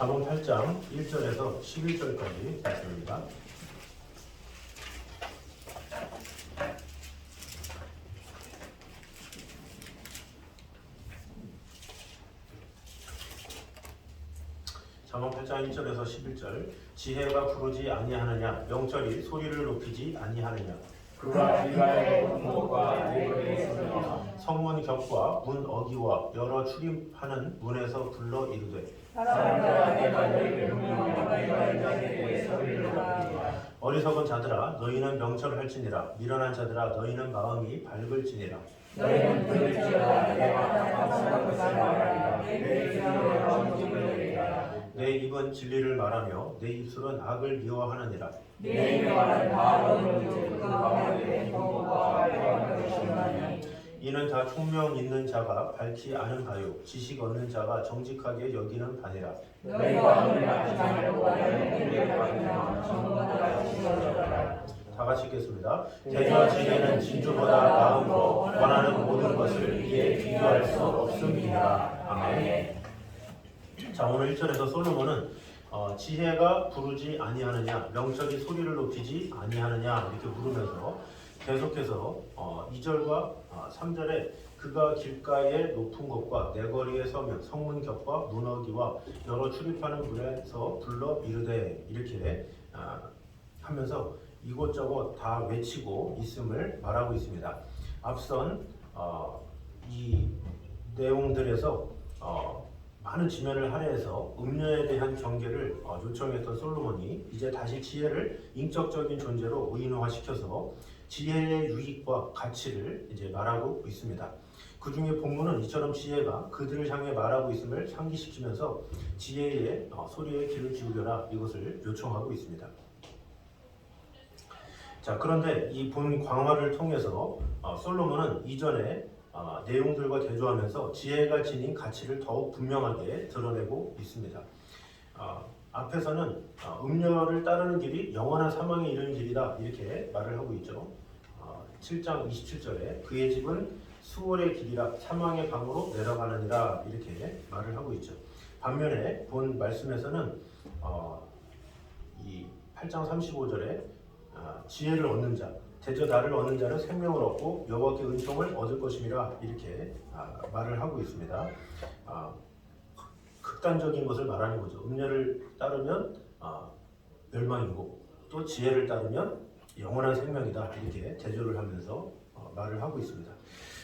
잠언 8장 1절에서 11절까지 말씀입니다. 잠언 8장 1절에서 11절. 지혜가 부르지 아니하느냐. 명철이 소리를 높이지 아니하느냐. 그가 네거리의 소리와 성문 격과 문 어기와 여러 출입하는 문에서 불러 이르되 어리석은 자들아 너희는 명철할지니라. 미련한 자들아 너희는 마음이 밝을지니라. 내 입은 진리를 말하며 내 입술은 악을 미워하느니라. 내 말한 바로는 그 가운데 공목과 내가 것이나니 이는 다 총명 있는 자가 밝히 아는 바요. 지식 얻는 자가 정직하게 여기는 바니라. 다 같이 읽겠습니다. 대저 지혜는 진주보다 나음으로 원하는 모든 것을 이에 비교할 수 없음이니라. 아멘. 자 오늘 1절에서 솔로몬은 어, 지혜가 부르지 아니하느냐 명철이 소리를 높이지 아니하느냐 이렇게 물으면서 계속해서 어, 2절과 어, 3절에 그가 길가의 높은 곳과 내거리에 서면 성문 격과 문어기와 여러 출입하는 문에서 불러 이르되 이렇게 아, 하면서 이곳저곳 다 외치고 있음을 말하고 있습니다. 앞선 어, 이 내용들에서 어, 많은 지면을 할애해서 음녀에 대한 경계를 어, 요청했던 솔로몬이 이제 다시 지혜를 인격적인 존재로 의인화시켜서 지혜의 유익과 가치를 이제 말하고 있습니다. 그 중에 본문은 이처럼 지혜가 그들을 향해 말하고 있음을 상기시키면서 지혜의 어, 소리에 귀를 기울여라 이것을 요청하고 있습니다. 자 그런데 이 본 광화를 통해서 어, 솔로몬은 이전에 어, 내용들과 대조하면서 지혜가 지닌 가치를 더욱 분명하게 드러내고 있습니다. 어, 앞에서는 어, 음녀를 따르는 길이 영원한 사망에 이르는 길이다 이렇게 말을 하고 있죠. 어, 7장 27절에 그의 집은 수월의 길이라 사망의 방으로 내려가느니라 이렇게 말을 하고 있죠. 반면에 본 말씀에서는 어, 이 8장 35절에 아, 지혜를 얻는 자, 대저 나를 얻는 자는 생명을 얻고 여호와께 은총을 얻을 것임이라 이렇게 아, 말을 하고 있습니다. 아, 극단적인 것을 말하는 거죠. 음녀를 따르면 아, 멸망이고 또 지혜를 따르면 영원한 생명이다 이렇게 대조를 하면서 어, 말을 하고 있습니다.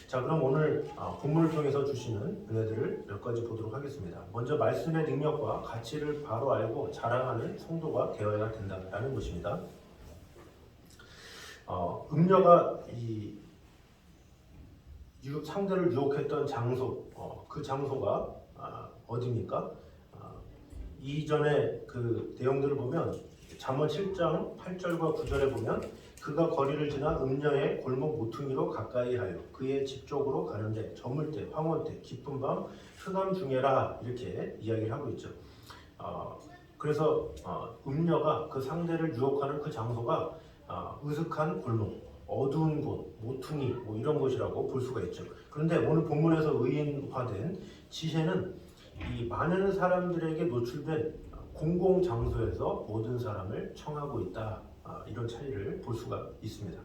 자 그럼 오늘 아, 본문을 통해서 주시는 은혜들을 몇 가지 보도록 하겠습니다. 먼저 말씀의 능력과 가치를 바로 알고 자랑하는 성도가 되어야 된다라는 것입니다. 어, 음녀가 이 유- 상대를 유혹했던 장소, 어, 그 장소가 아, 어디입니까? 아, 이전에 그 내용들을 보면 잠언 7장 8절과 9절에 보면 그가 거리를 지나 음녀의 골목 모퉁이로 가까이 하여 그의 집 쪽으로 가는데 저물 때 황혼 때 깊은 밤 흑암 중에라 이렇게 이야기를 하고 있죠. 어, 그래서 어, 음녀가 그 상대를 유혹하는 그 장소가 아, 으슥한 골목, 어두운 곳, 모퉁이 뭐 이런 곳이라고 볼 수가 있죠. 그런데 오늘 본문에서 의인화된 지혜는 이 많은 사람들에게 노출된 공공 장소에서 모든 사람을 청하고 있다. 아, 이런 차이를 볼 수가 있습니다.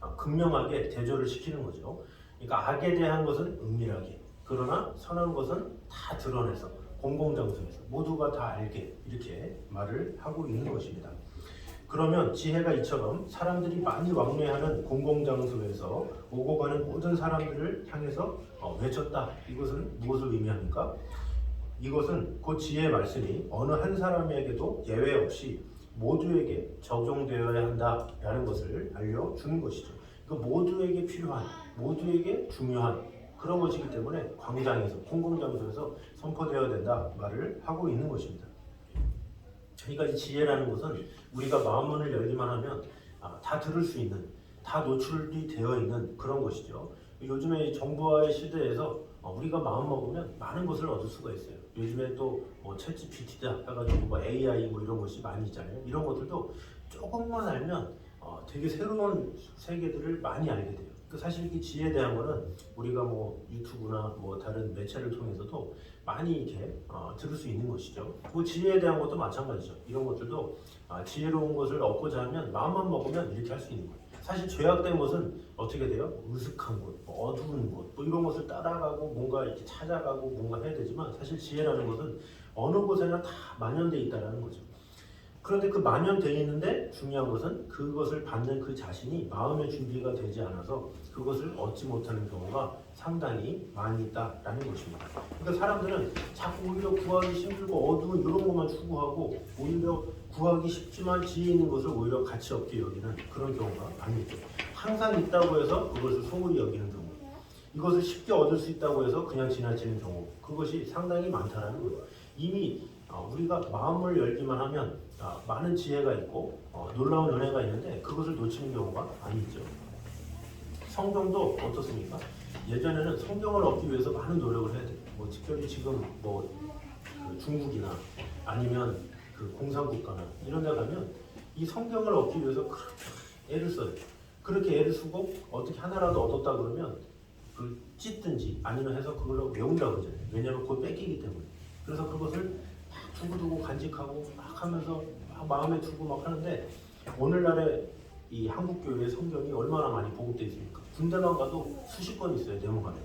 아, 극명하게 대조를 시키는 거죠. 그러니까 악에 대한 것은 은밀하게, 그러나 선한 것은 다 드러내서 공공 장소에서 모두가 다 알게 이렇게 말을 하고 있는 것입니다. 그러면 지혜가 이처럼 사람들이 많이 왕래하는 공공장소에서 오고 가는 모든 사람들을 향해서 어, 외쳤다. 이것은 무엇을 의미합니까? 이것은 곧 지혜의 말씀이 어느 한 사람에게도 예외 없이 모두에게 적용되어야 한다라는 것을 알려주는 것이죠. 그 모두에게 필요한, 모두에게 중요한 그런 것이기 때문에 광장에서, 공공장소에서 선포되어야 된다 말을 하고 있는 것입니다. 이 지혜라는 것은 우리가 마음문을 열기만 하면 아, 다 들을 수 있는, 다 노출이 되어 있는 그런 것이죠. 요즘에 이 정보화의 시대에서 어, 우리가 마음 먹으면 많은 것을 얻을 수가 있어요. 요즘에 또뭐 챗GPT다 해가지고 뭐 AI 뭐 이런 것이 많이 있잖아요. 이런 것들도 조금만 알면 어, 되게 새로운 세계들을 많이 알게 돼요. 그 사실 이 지혜에 대한 거는 우리가 뭐 유튜브나 뭐 다른 매체를 통해서도 많이 이렇게 어, 들을 수 있는 것이죠. 뭐 지혜에 대한 것도 마찬가지죠. 이런 것들도 아, 지혜로운 것을 얻고자 하면 마음만 먹으면 이렇게 할 수 있는 거예요. 사실 죄악된 것은 어떻게 돼요? 으슥한 곳, 뭐 어두운 곳, 뭐 이런 것을 따라가고 뭔가 이렇게 찾아가고 뭔가 해야 되지만 사실 지혜라는 것은 어느 곳에나 다 만연돼 있다라는 거죠. 그런데 그 만연돼 있는데 중요한 것은 그것을 받는 그 자신이 마음의 준비가 되지 않아서 그것을 얻지 못하는 경우가 상당히 많이 있다라는 것입니다. 그러니까 사람들은 자꾸 오히려 구하기 힘들고 어두운 이런 것만 추구하고 오히려 구하기 쉽지만 지혜 있는 것을 오히려 가치 없게 여기는 그런 경우가 많이 있죠. 항상 있다고 해서 그것을 소홀히 여기는 경우. 이것을 쉽게 얻을 수 있다고 해서 그냥 지나치는 경우. 그것이 상당히 많다라는 거예요. 이미 어, 우리가 마음을 열기만 하면 아, 많은 지혜가 있고 어, 놀라운 은혜가 있는데 그것을 놓치는 경우가 있죠. 성경도 어떻습니까? 예전에는 성경을 얻기 위해서 많은 노력을 해야 돼요. 뭐 특별히 지금 뭐 그 중국이나 아니면 그 공산국가나 이런 데 가면 이 성경을 얻기 위해서 그렇게 애를 써요. 그렇게 애를 쓰고 어떻게 하나라도 얻었다 그러면 그 찢든지 아니면 해서 그걸로 외운다고 그러잖아요. 왜냐하면 그걸 뺏기기 때문에. 그래서 그것을 막 두고두고 간직하고 막 하면서 막 마음에 두고 막 하는데 오늘날의 이 한국 교회의 성경이 얼마나 많이 보급되어 있습니까? 군대만 가도 수십 권 있어요 대목안에.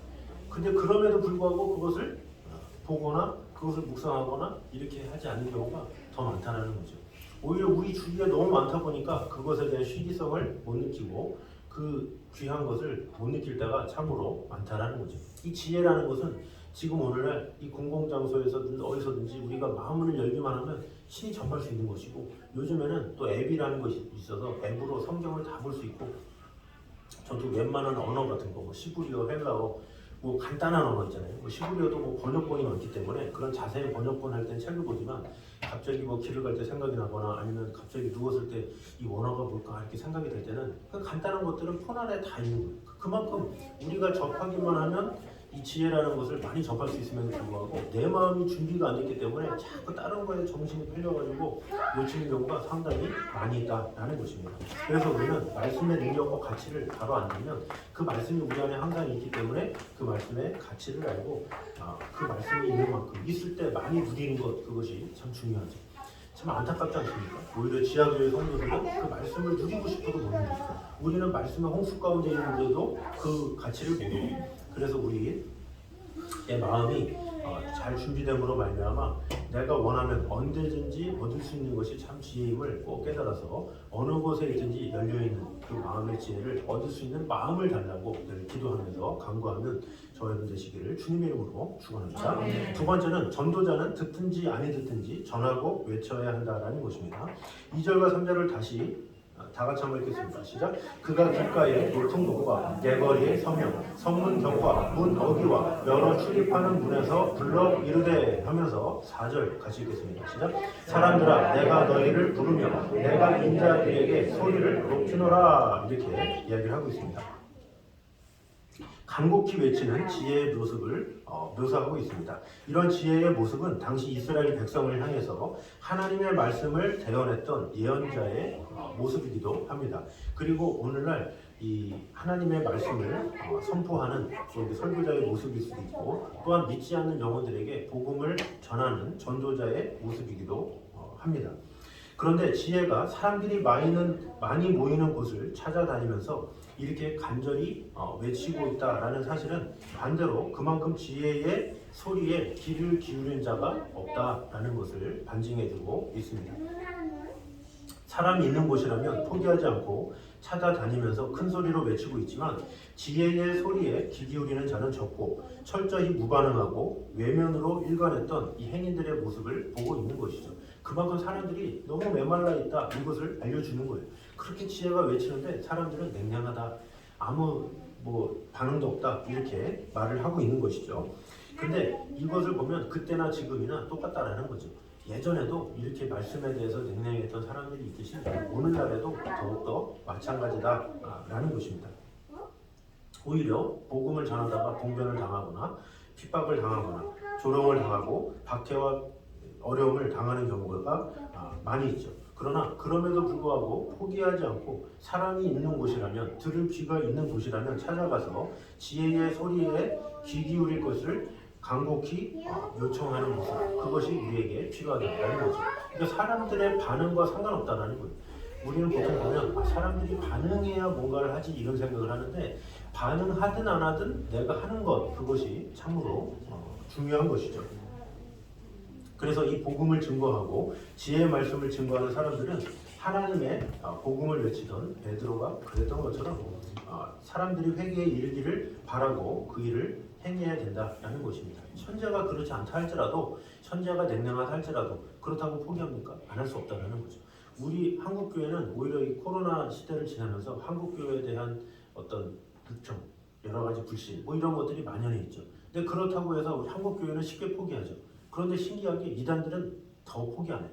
근데 그럼에도 불구하고 그것을 어, 보거나 그것을 묵상하거나 이렇게 하지 않는 경우가 더 많다는 거죠. 오히려 우리 주위에 너무 많다 보니까 그것에 대한 시기성을 못 느끼고 그 귀한 것을 못 느낄 때가 참으로 많다라는 거죠. 이 지혜라는 것은 지금 오늘날 이 공공장소에서든 어디서든지 우리가 마음을 열기만 하면 신이 전할 수 있는 것이고 요즘에는 또 앱이라는 것이 있어서 앱으로 성경을 다 볼 수 있고 저도 웬만한 언어 같은 거, 뭐 시브리어, 헬라어, 뭐 간단한 언어 있잖아요. 뭐 시브리어도 뭐 번역본이 많기 때문에 그런 자세히 번역본 할 땐 책을 보지만 갑자기 뭐 길을 갈 때 생각이 나거나 아니면 갑자기 누웠을 때 이 원어가 뭘까 이렇게 생각이 될 때는 그 간단한 것들은 폰 안에 다 있는 거예요. 그- 그만큼 우리가 접하기만 하면 이 지혜라는 것을 많이 접할 수 있음에도 불구하고 내 마음이 준비가 안 됐기 때문에 자꾸 다른 거에 정신이 끌려가지고 놓치는 경우가 상당히 많이 있다라는 것입니다. 그래서 우리는 말씀의 능력과 가치를 바로 안다면 그 말씀이 우리 안에 항상 있기 때문에 그 말씀의 가치를 알고 아, 그 말씀이 있는 만큼 있을 때 많이 누리는 것 그것이 참 중요하죠. 참 안타깝지 않습니까? 오히려 지하교회 성도들은 그 말씀을 누리고 싶어도 못 누리고 우리는 말씀의 홍수 가운데 있는데도 그 가치를 모르고 그래서 우리의 마음이 어, 잘 준비됨으로 말미암아 내가 원하면 언제든지 얻을 수 있는 것이 참 지혜임을 꼭 깨달아서 어느 곳에 있든지 열려 있는 그 마음의 지혜를 얻을 수 있는 마음을 달라고 늘 기도하면서 간구하는 저 여러분 되시기를 주님의 이름으로 축원합니다. 아멘. 두 번째는 전도자는 듣든지 아니 듣든지 전하고 외쳐야 한다라는 것입니다. 2절과 3절을 다시 어, 다 같이 한번 읽겠습니다. 시작. 그가 길가에 노통곡과 내거리의 서명, 성문 경과, 문 어귀와 여러 출입하는 문에서 불러 이르되 하면서 4절 같이 읽겠습니다. 시작. 사람들아 내가 너희를 부르며 내가 인자들에게 소리를 높이노라 이렇게 이야기를 하고 있습니다. 간곡히 외치는 지혜의 모습을 어, 묘사하고 있습니다. 이런 지혜의 모습은 당시 이스라엘 백성을 향해서 하나님의 말씀을 대언했던 예언자의 어, 모습이기도 합니다. 그리고 오늘날 이 하나님의 말씀을 어, 선포하는 또 설교자의 모습일 수도 있고 또한 믿지 않는 영혼들에게 복음을 전하는 전도자의 모습이기도 어, 합니다. 그런데 지혜가 사람들이 많이는 많이 모이는 곳을 찾아다니면서 이렇게 간절히 어, 외치고 있다라는 사실은 반대로 그만큼 지혜의 소리에 귀를 기울인 자가 없다라는 것을 반증해주고 있습니다. 사람이 있는 곳이라면 포기하지 않고 찾아다니면서 큰 소리로 외치고 있지만 지혜의 소리에 귀 기울이는 자는 적고 철저히 무반응하고 외면으로 일관했던 이 행인들의 모습을 보고 있는 것이죠. 그만큼 사람들이 너무 메말라 있다 이것을 알려주는 거예요. 그렇게 지혜가 외치는데 사람들은 냉랭하다 아무 뭐 반응도 없다 이렇게 말을 하고 있는 것이죠. 근데 이것을 보면 그때나 지금이나 똑같다라는 거죠. 예전에도 이렇게 말씀에 대해서 냉랭했던 사람들이 있듯이 오늘날에도 더욱더 마찬가지다라는 것입니다. 오히려 복음을 전하다가 봉변을 당하거나 핍박을 당하거나 조롱을 당하고 박해와 어려움을 당하는 경우가 아, 많이 있죠. 그러나 그럼에도 불구하고 포기하지 않고 사람이 있는 곳이라면 들을 귀가 있는 곳이라면 찾아가서 지혜의 소리에 귀 기울일 것을 간곡히 어, 요청하는 모습 그것이 우리에게 필요하다는 거죠. 그러니까 사람들의 반응과 상관없다는 거예요. 우리는 보통 보면 아, 사람들이 반응해야 뭔가를 하지 이런 생각을 하는데 반응하든 안 하든 내가 하는 것 그것이 참으로 어, 중요한 것이죠. 그래서 이 복음을 증거하고 지혜의 말씀을 증거하는 사람들은 하나님의 어, 복음을 외치던 베드로가 그랬던 것처럼 어, 사람들이 회개에 이르기를 바라고 그 일을 행해야 된다라는 것입니다. 현재가 그렇지 않다 할지라도 현재가 냉랭하다 할지라도 그렇다고 포기합니까? 안 할 수 없다는 거죠. 우리 한국 교회는 오히려 이 코로나 시대를 지나면서 한국 교회에 대한 어떤 불평, 여러 가지 불신 뭐 이런 것들이 만연해 있죠. 근데 그렇다고 해서 우리 한국 교회는 쉽게 포기하죠. 그런데 신기하게 이단들은 더 포기 안 해요.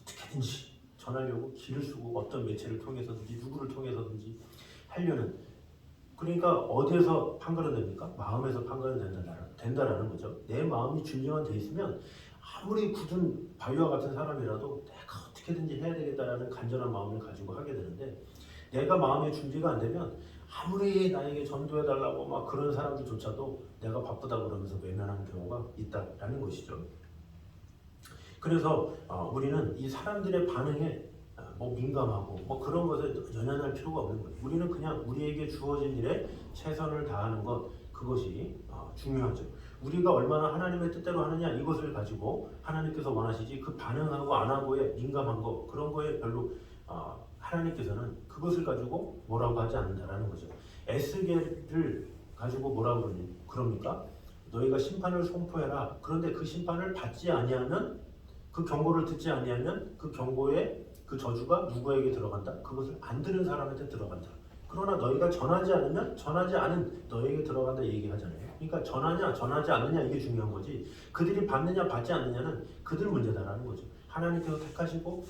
어떻게든지 전하려고 길을 쓰고 어떤 매체를 통해서든지 누구를 통해서든지 하려는 그러니까 어디에서 판가름 됩니까? 마음에서 판가름 된다, 된다라는 거죠. 내 마음이 준비만 돼 있으면 아무리 굳은 바위와 같은 사람이라도 내가 어떻게든지 해야 되겠다라는 간절한 마음을 가지고 하게 되는데 내가 마음의 준비가 안 되면 아무리 나에게 전도해 달라고 막 그런 사람들조차도 내가 바쁘다 그러면서 외면하는 경우가 있다라는 것이죠. 그래서 어, 우리는 이 사람들의 반응에 어, 뭐 민감하고 뭐 그런 것에 연연할 필요가 없는 거예요. 우리는 그냥 우리에게 주어진 일에 최선을 다하는 것 그것이 어, 중요하죠. 우리가 얼마나 하나님의 뜻대로 하느냐 이것을 가지고 하나님께서 원하시지 그 반응하고 안 하고의 민감한 거 그런 거에 별로 어, 하나님께서는 그것을 가지고 뭐라고 하지 않는다라는 거죠. 에스겔을 가지고 뭐라고 그럽니까? 너희가 심판을 선포해라. 그런데 그 심판을 받지 아니하면 그 경고를 듣지 아니하면 그 경고에 그 저주가 누구에게 들어간다? 그것을 안 들은 사람한테 들어간다. 그러나 너희가 전하지 않으면 전하지 않은 너에게 들어간다 얘기하잖아요. 그러니까 전하냐 전하지 않느냐 이게 중요한 거지. 그들이 받느냐 받지 않느냐는 그들 문제다라는 거죠. 하나님께서 택하시고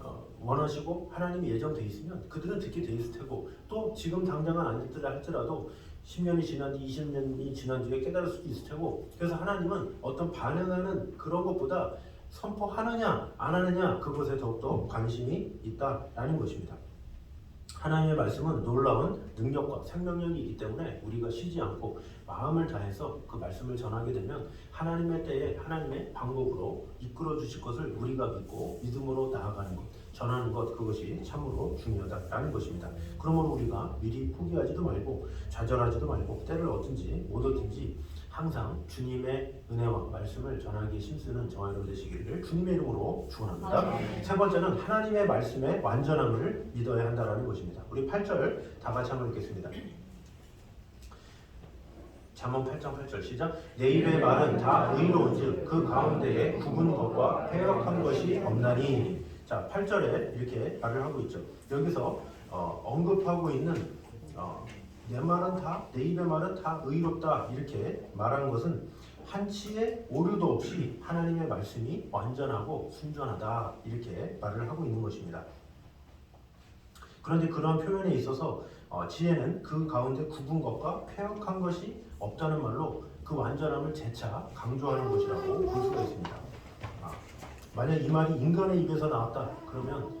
어, 원하시고 하나님이 예정돼 있으면 그들은 듣게 돼 있을 테고 또 지금 당장은 안 듣더라 할지라도 10년이 지난 뒤 20년이 지난 뒤에 깨달을 수도 있을 테고 그래서 하나님은 어떤 반응하는 그런 것보다 선포하느냐 안 하느냐 그것에 더욱더 관심이 있다라는 것입니다. 하나님의 말씀은 놀라운 능력과 생명력이 있기 때문에 우리가 쉬지 않고 마음을 다해서 그 말씀을 전하게 되면 하나님의 때에 하나님의 방법으로 이끌어 주실 것을 우리가 믿고 믿음으로 나아가는 것, 전하는 것 그것이 참으로 중요하다라는 것입니다. 그러므로 우리가 미리 포기하지도 말고 좌절하지도 말고 때를 얻든지 못 얻든지 항상 주님의 은혜와 말씀을 전하기에 힘쓰는 저와 여러분 되시기를 주님의 이름으로 축원합니다. 세 번째는 하나님의 말씀의 완전함을 믿어야 한다라는 것입니다. 우리 8절 다 같이 한번 읽겠습니다. 잠언 8장 8절 시작 내 입의 말은 다 의로운즉 그 가운데에 굽은 것과 패역한 것이 없나니 자 8절에 이렇게 말을 하고 있죠. 여기서 어, 언급하고 있는 어, 내 말은 다 내 입의 말은 다 의롭다 이렇게 말하는 것은 한치의 오류도 없이 하나님의 말씀이 완전하고 순전하다 이렇게 말을 하고 있는 것입니다. 그런데 그런 표현에 있어서 어, 지혜는 그 가운데 굽은 것과 폐역한 것이 없다는 말로 그 완전함을 재차 강조하는 것이라고 볼 수가 있습니다. 아, 만약 이 말이 인간의 입에서 나왔다 그러면 어,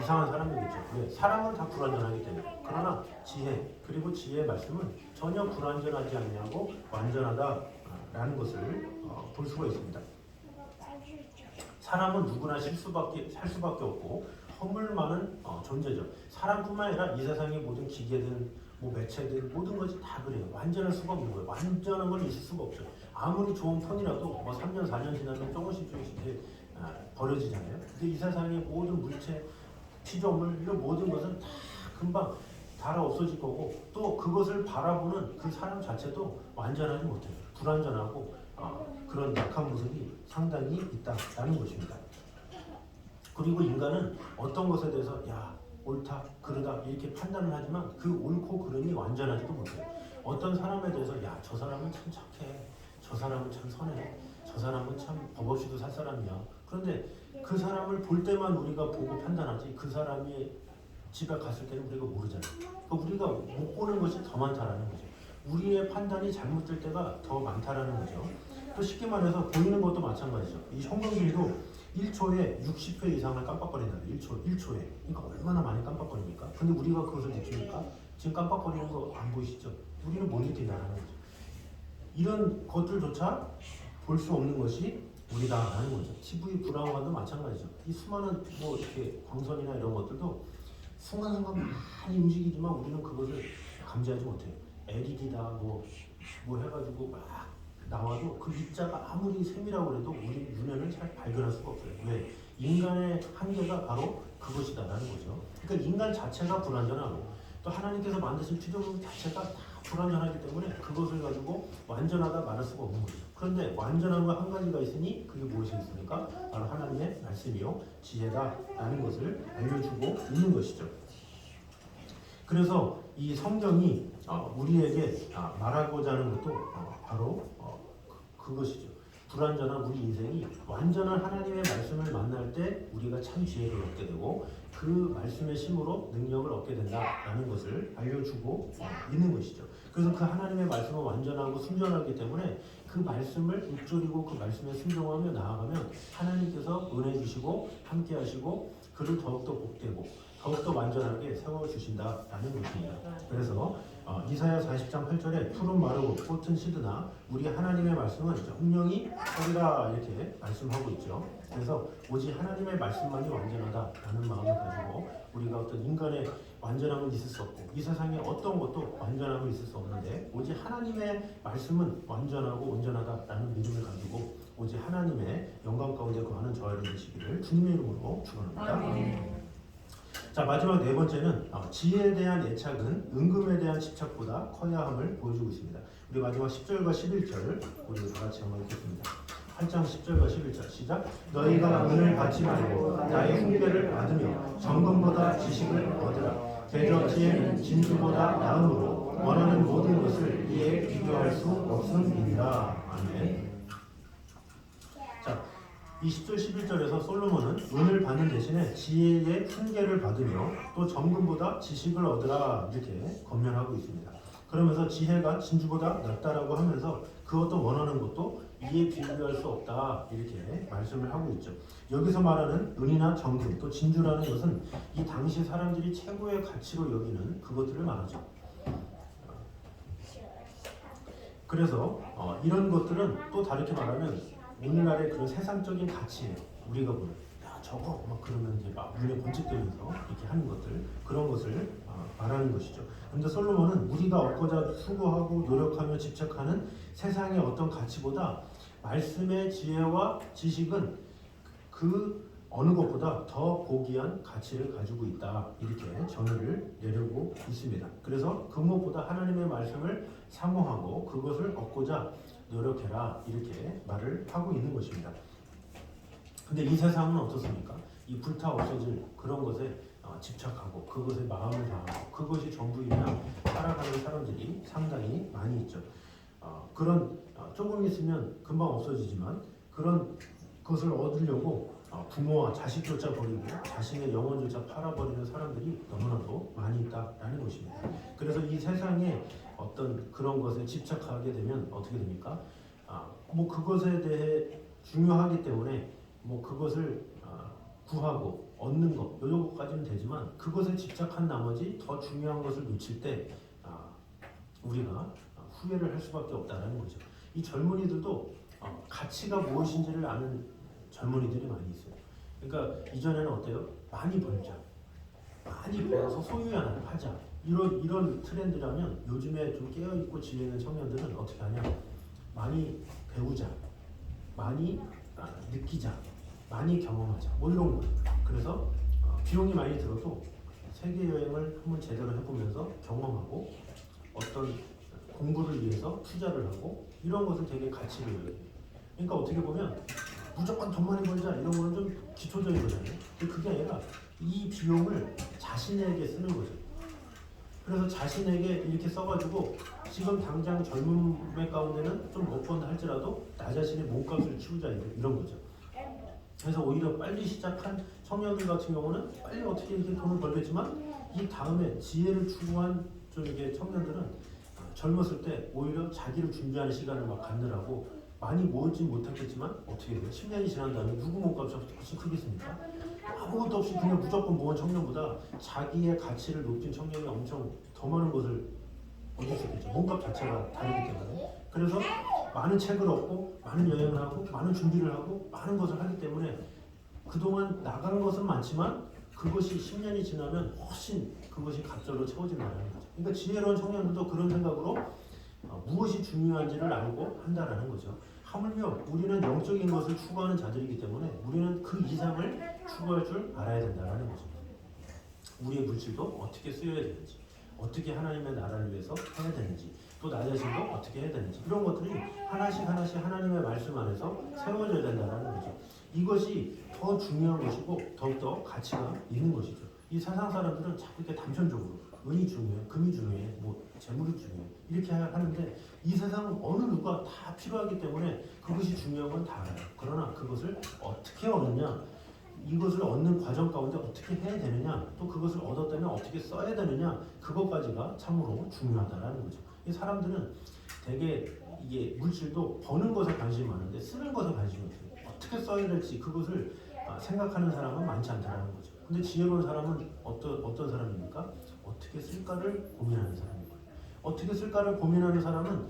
이상한 사람이겠죠. 왜? 사람은 다 불완전하기 때문에. 그러나 지혜 그리고 지혜의 말씀은 전혀 불완전하지 않냐고 완전하다라는 것을 어, 볼 수가 있습니다. 사람은 누구나 실수밖에 살 수밖에 없고 허물 많은 어, 존재죠. 사람뿐만 아니라 이 세상의 모든 기계든 뭐 매체들 모든 것이 다 그래요. 완전할 수가 없는 거예요. 완전한 건 있을 수가 없죠. 아무리 좋은 폰이라도 뭐 3년 4년 지나면 조금씩 조금씩 이제 아, 버려지잖아요. 근데 이 세상의 모든 물체, 피조물 이런 모든 것은 다 금방 달아 없어질 거고 또 그것을 바라보는 그 사람 자체도 완전하지 못해요. 불완전하고 어, 그런 약한 모습이 상당히 있다라는 것입니다. 그리고 인간은 어떤 것에 대해서 야 옳다 그르다 이렇게 판단을 하지만 그 옳고 그름이 완전하지도 못해요. 어떤 사람에 대해서 야 저 사람은 참 착해, 저 사람은 참 선해, 저 사람은 참 법 없이도 살 사람이야. 그런데 그 사람을 볼 때만 우리가 보고 판단하지 그 사람이 집에 갔을 때는 우리가 모르잖아요. 그러니까 우리가 못 보는 것이 더 많다라는 거죠. 우리의 판단이 잘못될 때가 더 많다라는 거죠. 또 쉽게 말해서 보이는 것도 마찬가지죠. 이 형광길도 1초에 60회 이상을 깜빡거린다는 1초, 1초에. 그러니까 얼마나 많이 깜빡거립니까? 근데 우리가 그것을 느낍니까? 지금 깜빡거리는 거 안 보이시죠? 우리는 못 느낀다는 거죠. 이런 것들조차 볼 수 없는 것이 우리다라는 거죠. TV 브라운관도 마찬가지죠. 이 수많은 뭐 이렇게 광선이나 이런 것들도 순간순간 많이 움직이지만 우리는 그것을 감지하지 못해요. LED다 뭐, 뭐 해가지고 막 나와도 그 입자가 아무리 세밀하고 그래도 우리 눈에는 잘 발견할 수가 없어요. 왜? 인간의 한계가 바로 그것이다라는 거죠. 그러니까 인간 자체가 불완전하고 또 하나님께서 만드신 피조물 자체가 다 불완전하기 때문에 그것을 가지고 완전하다 말할 수가 없는 거죠. 그런데 완전한 거한 가지가 있으니 그게 무엇이 있습니까? 바로 하나님의 말씀이요 지혜다라는 것을 알려주고 있는 것이죠. 그래서 이 성경이 어, 우리에게 아, 말하고자 하는 것도 어, 바로 어, 그- 그것이죠. 불완전한 우리 인생이 완전한 하나님의 말씀을 만날 때 우리가 참 지혜를 얻게 되고 그 말씀의 힘으로 능력을 얻게 된다라는 것을 알려주고 어, 있는 것이죠. 그래서 그 하나님의 말씀은 완전하고 순전하기 때문에 그 말씀을 읊조리고 그 말씀에 순종하며 나아가면 하나님께서 은혜 주시고 함께 하시고 그를 더욱더 복되고 더욱더 완전하게 세워주신다라는 것입니다. 그래서 어, 이사야 40장 8절에 푸른 마르고 꽃은 시드나 우리 하나님의 말씀은 정령이 서리라 이렇게 말씀하고 있죠. 그래서 오직 하나님의 말씀만이 완전하다라는 마음을 가지고 우리가 어떤 인간의 완전함은 있을 수 없고 이 세상에 어떤 것도 완전함은 있을 수 없는데 오직 하나님의 말씀은 완전하고 온전하다라는 믿음을 가지고 오직 하나님의 영광 가운데 거하는 저와 여러분 되시기를 주님의 이름으로 축원합니다. 아멘. 자 마지막 네 번째는 어, 지혜에 대한 애착은 은금에 대한 집착보다 커야 함을 보여주고 있습니다. 우리 마지막 10절과 11절 우리 다 같이 한번 읽겠습니다. 8장 10절과 11절 시작 너희가 은을 받지 말고 나의 훈계를 받으며 정금보다 지식을 얻으라 대저 지혜는 진주보다 나음으로 원하는 모든 것을 이에 비교할 수 없음이니라 아멘 자 20절 11절에서 솔로몬은 은을 받는 대신에 지혜의 훈계를 받으며 또 정금보다 지식을 얻으라 이렇게 권면하고 있습니다. 그러면서 지혜가 진주보다 낫다라고 하면서 그 어떤 원하는 것도 이에 비교할 수 없다 이렇게 말씀을 하고 있죠. 여기서 말하는 은이나 정금 또 진주라는 것은 이 당시 사람들이 최고의 가치로 여기는 그것들을 말하죠. 그래서 어, 이런 것들은 또 다르게 말하면 오늘날의 그런 세상적인 가치예요. 우리가 보는 야 저거 막 그러면 이제 막 눈에 번쩍거리면서 이렇게 하는 것들 그런 것을 어, 말하는 것이죠. 근데 솔로몬은 우리가 얻고자 수고하고 노력하며 집착하는 세상의 어떤 가치보다 말씀의 지혜와 지식은 그 어느 것보다 더 고귀한 가치를 가지고 있다 이렇게 정의를 내려고 있습니다. 그래서 그 무엇보다 하나님의 말씀을 사모하고 그것을 얻고자 노력해라 이렇게 말을 하고 있는 것입니다. 근데 이 세상은 어떻습니까? 이 불타 없어질 그런 것에 어, 집착하고 그것에 마음을 다하고 그것이 전부이면 살아가는 사람들이 상당히 많이 있죠. 어, 그런 어, 조금 있으면 금방 없어지지만 그런 것을 얻으려고 어, 부모와 자식조차 버리고 자신의 영혼조차 팔아버리는 사람들이 너무나도 많이 있다라는 것입니다. 그래서 이 세상에 어떤 그런 것에 집착하게 되면 어떻게 됩니까? 아, 뭐 그것에 대해 중요하기 때문에 뭐 그것을 아, 구하고 얻는 것 이런 것까지는 되지만 그것에 집착한 나머지 더 중요한 것을 놓칠 때 아, 우리가 후회를 할 수밖에 없다라는 거죠. 이 젊은이들도 어, 가치가 무엇인지를 아는 젊은이들이 많이 있어요. 그러니까 이전에는 어때요? 많이 벌자, 많이 벌어서 소유 하나 하자 이런 이런 트렌드라면 요즘에 좀 깨어 있고 지혜 있는 청년들은 어떻게 하냐? 많이 배우자, 많이 아, 느끼자, 많이 경험하자 뭐 이런 거. 그래서 어, 비용이 많이 들어도 세계 여행을 한번 제대로 해보면서 경험하고 어떤 공부를 위해서 투자를 하고 이런 것을 되게 가치를 여겨요. 그러니까 어떻게 보면 무조건 돈 많이 벌자 이런 거는 좀 기초적인 거잖아요. 근데 그게 아니라 이 비용을 자신에게 쓰는 거죠. 그래서 자신에게 이렇게 써가지고 지금 당장 젊음의 가운데는 좀못 번다 할지라도 나 자신의 몸값을 이런 이런 거죠. 그래서 오히려 빨리 시작한 청년들 같은 경우는 빨리 어떻게 이렇게 돈을 벌겠지만 이 다음에 지혜를 추구한 좀 이게 청년들은 어, 젊었을 때 오히려 자기를 준비하는 시간을 막 갖느라고 많이 모으지 못했겠지만 어떻게 돼요? 10년이 지난 다음에 누구 몸값이 훨씬 크겠습니까? 아무것도 없이 그냥 무조건 모은 청년보다 자기의 가치를 높인 청년이 엄청 더 많은 것을 얻을 수 있겠죠. 몸값 자체가 다르기 때문에. 그래서 많은 책을 얻고 많은 여행을 하고 많은 준비를 하고 많은 것을 하기 때문에 그동안 나간 것은 많지만 그것이 10년이 지나면 훨씬 그것이 갑절로 채워진다는 거죠. 그러니까 지혜로운 청년들도 그런 생각으로 어, 무엇이 중요한지를 알고 한다라는 거죠. 하물며 우리는 영적인 것을 추구하는 자들이기 때문에 우리는 그 이상을 추구할 줄 알아야 된다는 거죠. 우리의 물질도 어떻게 쓰여야 되는지, 어떻게 하나님의 나라를 위해서 해야 되는지, 또 나 자신도 어떻게 해야 되는지 이런 것들이 하나씩 하나씩 하나님의 말씀 안에서 세워져야 된다는 거죠. 이것이 더 중요한 것이고 더욱더 가치가 있는 것이죠. 이 세상 사람들은 자꾸 이렇게 단편적으로 은이 중요해, 금이 중요해, 뭐 재물이 중요해 이렇게 하는데 이 세상은 어느 누가 다 필요하기 때문에 그것이 중요한 건 다 알아요. 그러나 그것을 어떻게 얻느냐, 이것을 얻는 과정 가운데 어떻게 해야 되느냐, 또 그것을 얻었다면 어떻게 써야 되느냐, 그것까지가 참으로 중요하다라는 거죠. 이 사람들은 되게 이게 물질도 버는 것에 관심이 많은데 쓰는 것에 관심이 없어요. 어떻게 써야 될지 그것을 아, 생각하는 사람은 많지 않다는 거죠. 근데 지혜로운 사람은 어떤 어떤 사람입니까? 어떻게 쓸까를 고민하는 거예요. 어떻게 쓸까를 고민하는 사람은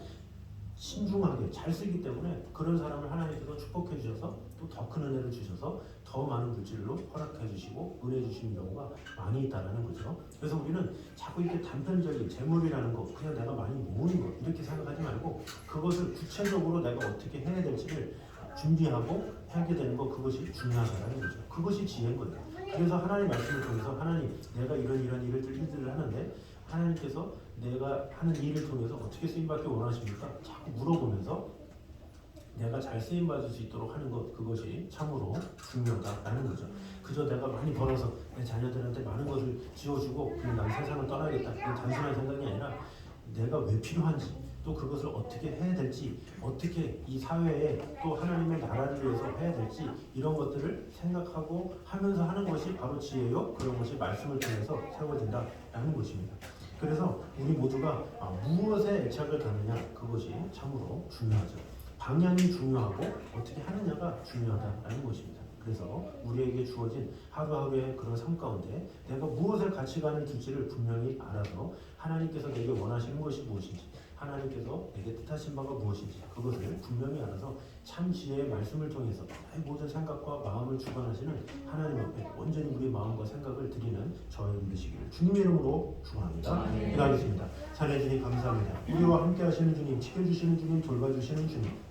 신중하게 잘 쓰기 때문에 그런 사람을 하나님께서 축복해 주셔서 또 더 큰 은혜를 주셔서 더 많은 물질로 허락해 주시고 은혜 주시는 경우가 많이 있다라는 거죠. 그래서 우리는 자꾸 이렇게 단편적인 재물이라는 거 그냥 내가 많이 모으는 거 이렇게 생각하지 말고 그것을 구체적으로 내가 어떻게 해야 될지를 준비하고 하게 되는 거 그것이 중요하다는 거죠. 그것이 지혜인 거예요. 그래서 하나님 말씀을 통해서 하나님 내가 이런 이런 일을 일들을 하는데 하나님께서 내가 하는 일을 통해서 어떻게 쓰임 받기 원하십니까? 자꾸 물어보면서 내가 잘 쓰임 받을 수 있도록 하는 것 그것이 참으로 중요하다라는 거죠. 그저 내가 많이 벌어서 내 자녀들한테 많은 것을 지어주고 그냥 난 세상을 떠나겠다. 그 단순한 생각이 아니라 내가 왜 필요한지 또 그것을 어떻게 해야 될지 어떻게 이 사회에 또 하나님의 나라를 위해서 해야 될지 이런 것들을 생각하고 하면서 하는 것이 바로 지혜요 그런 것이 말씀을 통해서 세워진다라는 것입니다. 그래서 우리 모두가 아, 무엇에 애착을 갖느냐 그것이 참으로 중요하죠. 방향이 중요하고 어떻게 하느냐가 중요하다라는 것입니다. 그래서 우리에게 주어진 하루하루의 그런 삶 가운데 내가 무엇을 가치관을 둘지를 분명히 알아서 하나님께서 내게 원하시는 것이 무엇인지 하나님께서 내게 뜻하신 바가 무엇인지 그것을 분명히 알아서 참 지혜의 말씀을 통해서 나의 모든 생각과 마음을 주관하시는 하나님 앞에 온전히 우리의 마음과 생각을 드리는 저의 되시기를 주님의 이름으로 축원합니다. 기도하겠습니다. 사랑해 주님 감사합니다. 우리와 함께 하시는 주님, 지켜주시는 주님, 돌봐주시는 주님.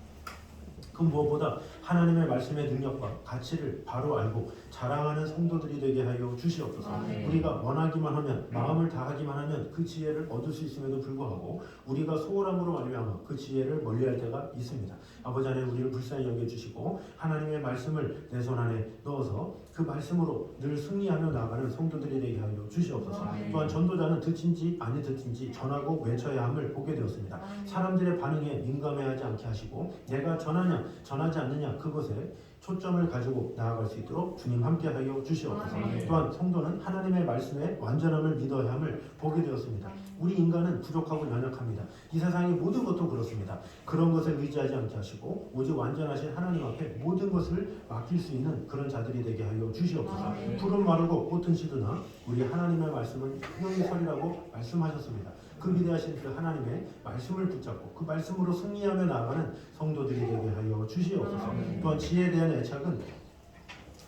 그 무엇보다 하나님의 말씀의 능력과 가치를 바로 알고 자랑하는 성도들이 되게 하여 주시옵소서. 아멘. 우리가 원하기만 하면 마음을 다하기만 하면 그 지혜를 얻을 수 있음에도 불구하고 우리가 소홀함으로 말미암아 그 지혜를 멀리할 때가 있습니다. 아버지 하나님 우리를 불쌍히 여겨 주시고 하나님의 말씀을 내 손 안에 넣어서 그 말씀으로 늘 승리하며 나가는 성도들이 되게 하여 주시옵소서. 아멘. 또한 전도자는 듣진지 아니 듣진지 전하고 외쳐야 함을 보게 되었습니다. 사람들의 반응에 민감해하지 않게 하시고 내가 전하냐 전하지 않느냐 그것에 초점을 가지고 나아갈 수 있도록 주님 함께하여 주시옵소서. 아멘. 또한 성도는 하나님의 말씀에 완전함을 믿어야 함을 보게 되었습니다. 우리 인간은 부족하고 연약합니다. 이 세상의 모든 것도 그렇습니다. 그런 것에 의지하지 않게 하시고 오직 완전하신 하나님 앞에 모든 것을 맡길 수 있는 그런 자들이 되게 하여 주시옵소서. 푸른 마르고 꽃은 시드나 우리 하나님의 말씀은 흉이 서리라고 말씀하셨습니다. 그 위대하신 그 하나님의 말씀을 붙잡고 그 말씀으로 승리하며 나아가는 성도들이 되게 하여 주시옵소서. 아멘. 또한 지혜에 대한 애착은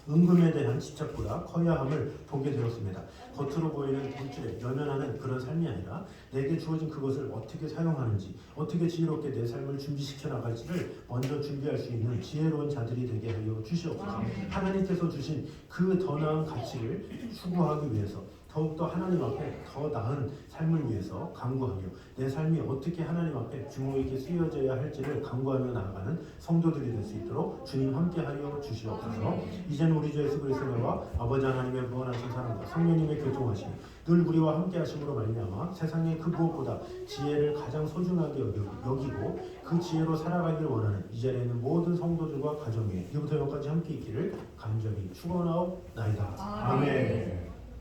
은금에 대한 집착보다 커야 함을 보게 되었습니다. 겉으로 보이는 물질에 연연하는 그런 삶이 아니라 내게 주어진 그것을 어떻게 사용하는지, 어떻게 지혜롭게 내 삶을 준비시켜 나갈지를 먼저 준비할 수 있는 지혜로운 자들이 되게 하여 주시옵소서. 아멘. 하나님께서 주신 그 더 나은 가치를 추구하기 위해서 더욱더 하나님 앞에 더 나은 삶을 위해서 강구하며 내 삶이 어떻게 하나님 앞에 주목 있게 쓰여져야 할지를 강구하며 나아가는 성도들이 될 수 있도록 주님 함께하여 주시옵소서. 이제는 우리 주 예수 그리스도 와 아버지 하나님의 무한하신 사랑과 성령님의 교통하심 늘 우리와 함께하심으로 말미암아 세상의 그 무엇보다 지혜를 가장 소중하게 여기- 여기고 그 지혜로 살아가길 원하는 이 자리에 있는 모든 성도들과 가정 위에 이부터 여기까지 함께 있기를 간절히 축원하옵나이다. 아멘.